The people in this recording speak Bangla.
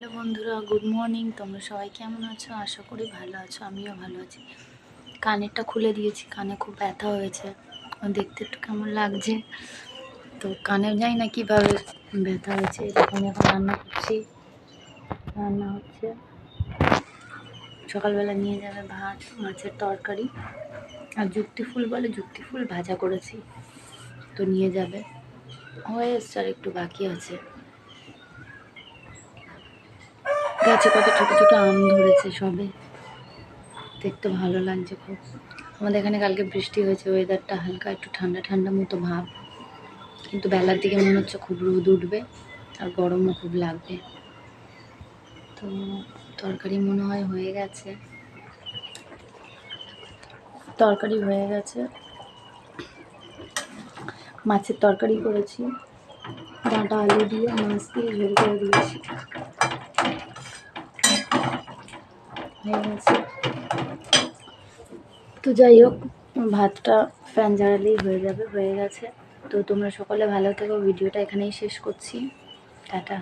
হ্যালো বন্ধুরা, গুড মর্নিং। তোমরা সবাই কেমন আছো? আশা করি ভালো আছো, আমিও ভালো আছি। কানেরটা খুলে দিয়েছি, কানে খুব ব্যথা হয়েছে। দেখতে একটু কেমন লাগছে? তো কানে যাই না কীভাবে ব্যথা হয়েছে, এরকম এখন রান্না করছি। রান্না হচ্ছে সকালবেলা নিয়ে যাবে ভাত, মাছের তরকারি। আর যুক্তি ফুল বলে যুক্তি ফুল ভাজা করেছি, তো নিয়ে যাবে। হয়ে এসছে আর একটু বাকি আছে। গাছে কত ছোট ছোট আম ধরেছে সবে। দেখতে ভালো লাগছে খুব। আমাদের এখানে কালকে বৃষ্টি হয়েছে ওয়েদারটা হালকা, একটু ঠান্ডা ঠান্ডা মতো ভাব। কিন্তু বেলার দিকে মনে হচ্ছে খুব রোদ উঠবে আর গরমও খুব লাগবে। তো তরকারি মনে হয় হয়ে গেছে। তরকারি হয়ে গেছে। মাছের তরকারি করেছি। ডাঁটা আলু দিয়ে, মাছ দিয়ে ঝোল করে দিয়েছি হয়ে গেছে। তো যাই হোক, ভাতটা ফ্যান জ্বালালেই হয়ে যাবে, হয়ে গেছে। তো তোমরা সকলে ভালো থেকো, ভিডিওটা এখানেই শেষ করছি। টাটা।